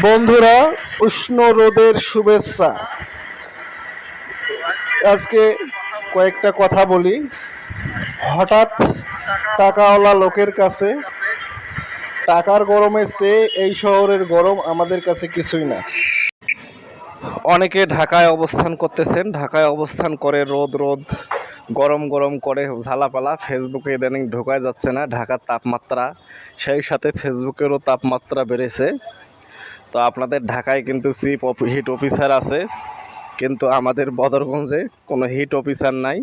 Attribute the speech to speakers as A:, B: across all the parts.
A: বন্ধুরা, উষ্ণ রোদের শুভেচ্ছা। আজকে কয়েকটা কথা বলি। হঠাৎ টাকাওয়ালা লোকের কাছে, টাকার গরমের চেয়ে এই শহরের গরম আমাদের কাছে কিছুই না। অনেকে ঢাকায় অবস্থান করতেছেন, ঢাকায় অবস্থান করে রোদ রোদ, গরম গরম করে ঝালাপালা ফেসবুকে ইদানিং ঢোকায় যাচ্ছে না, ঢাকার তাপমাত্রা, সেই সাথে ফেসবুকেরও তাপমাত্রা বেড়েছে। তো আপনাদের ঢাকায় কিন্তু চিফ হিট অফিসার আছে, কিন্তু আমাদের বদরগঞ্জে কোনো হিট অফিসার নাই।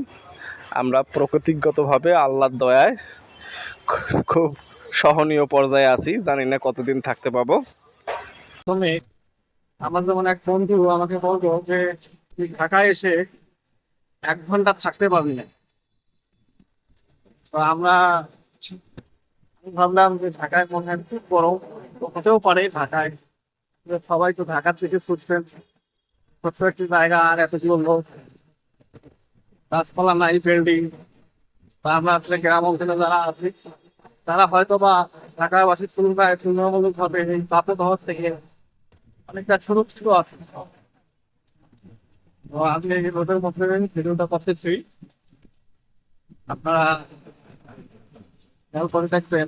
A: আমরা প্রকৃতিগতভাবে আল্লাহর দয়ায় খুব সহনীয় পর্যায়ে আছি, জানি না কতদিন থাকতে পাবো।
B: প্রথমে আমার যেমন এক বন্ধু আমাকে বলতো যে, তুই ঢাকায় এসে এক ঘণ্টা থাকতে পারবি না। তো আমরা আমি ভাবলাম যে ঢাকায় মনে খুব গরম হতেও পারে ঢাকায়। সবাই তো ঢাকার থেকে ছুটছেন। ছোট্ট একটি জায়গা আর এত জীবন লোক। গাছপালা নাই বিল্ডিং বা আমরা গ্রাম অঞ্চলে যারা আছি, তারা হয়তো বা ঢাকাবাসীর তুলনায় তুলনামূলক ভাবে এই তাপদাহ থেকে অনেকটা ছোট ছোট আছে আজকে এই রোদের মধ্যে ভিডিওটা করতেছি। আপনারা খেয়াল করে দেখবেন।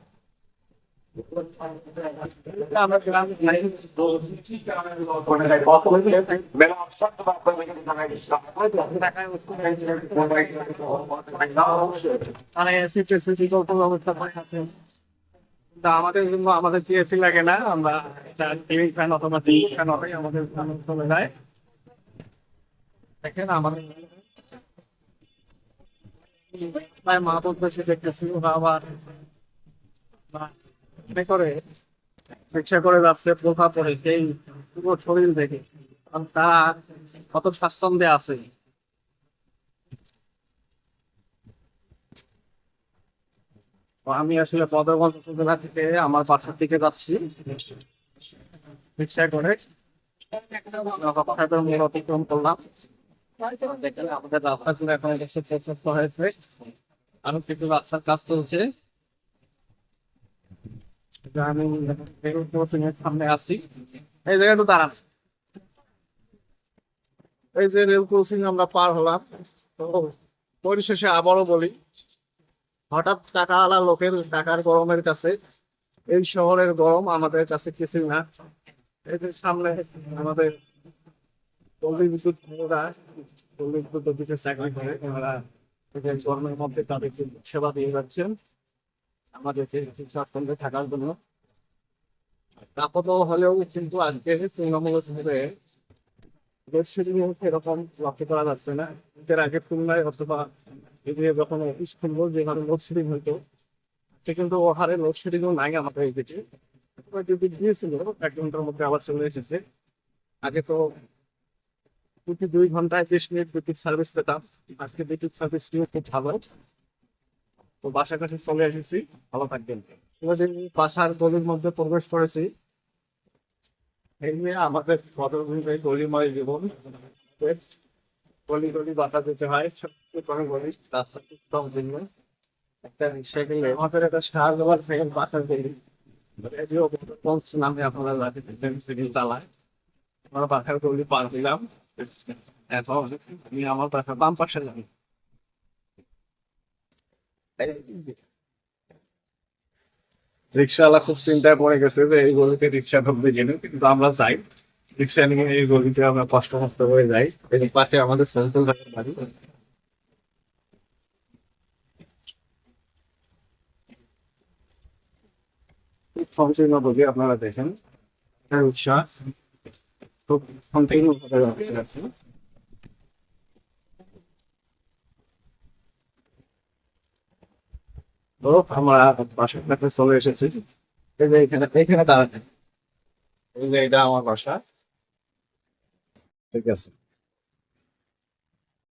B: আমাদের জন্য আমাদের যে এসি লাগে না আমরা একটা সিলিং ফ্যান অথবা টিভি ফ্যান হবে আমাদের চলে যায় দেখেন আমাদের মা বলতেছে দেখতেছি আবার মনে করে রিক্সা করে যাচ্ছে প্রভাব পড়ে সেই পুরো শরীর দেখে। কত স্বাচ্ছন্দ্যে আছে। আমি আসলে পদগঞ্জ উপজেলা থেকে আমার বাসার দিকে যাচ্ছি। রিক্সায় করে। অতিক্রম করলাম। আমাদের রাস্তাগুলো এখন প্রশস্ত হয়েছে। আরও কিছু রাস্তার কাজ চলছে। পরিশেষে আবারও বলি, হঠাৎ লোকের টাকার গরমের কাছে, এই শহরের গরম আমাদের কাছে কিছুই না। এই যে সামনে আমাদের পল্লী বিদ্যুৎ পল্লী বিদ্যুৎ অফিসে চাকরি করে যে গরমের মধ্যে তাদেরকে সেবা দিয়ে যাচ্ছেন। আমাদেরকে স্বাচ্ছন্দ্যে থাকার জন্য। তাপত হলেও কিন্তু আজকে ভাবে লোডশেডিং এরকম লক্ষ্য করা যাচ্ছে না। এর তুলনায় অথবা এদিকে যখন যেভাবে লোডশেডিং হইতো সে কিন্তু ও হারে লোডশেডিংও নাই আমাদের এদিকে। ডিউটি দিয়েছিল এক ঘণ্টার মধ্যে আবার চলে এসেছে। আগে তো প্রতি দুই ঘন্টায় বিশ মিনিট বিদ্যুৎ সার্ভিস পেতাম। আজকে বিদ্যুৎ সার্ভিস নিয়ে তো বাসার কাছে চলে এসেছি। ভালো থাকবেন। বাসার গলির মধ্যে প্রবেশ করেছি। এই নিয়ে আমাদের পদভূমি গলিময় জীবন। গলি গলি বাধা দিতে হয় করে গলি রাস্তা কম একটা রিক্সা গেলে আমাদের একটা সার দেওয়ার বাসা গলি রেডিও পৌঁছ নামে আপনারা রাখেছিলেন সেদিন চালায়। আমরা বাসার গলি পার দিলাম এখন আমি আমার বাসা বাম পাশে যাই রিক্সাওয়ালা খুব চিন্তায় পড়ে গেছে যে এই গলিতে রিক্সা ঢুকবে গেলে, কিন্তু আমরা যাই। রিক্সা নিয়ে এই গলিতে আমরা কষ্ট যাই। এই পাশে আমাদের সেন্সেল ভাইয়ের বাড়ি। সংকীর্ণ আপনারা দেখেন রিক্সা। খুব সংকীর্ণ যাচ্ছে আর কি। এই এখানে দাঁড়াতে এটা আমার বাসা। ঠিক আছে।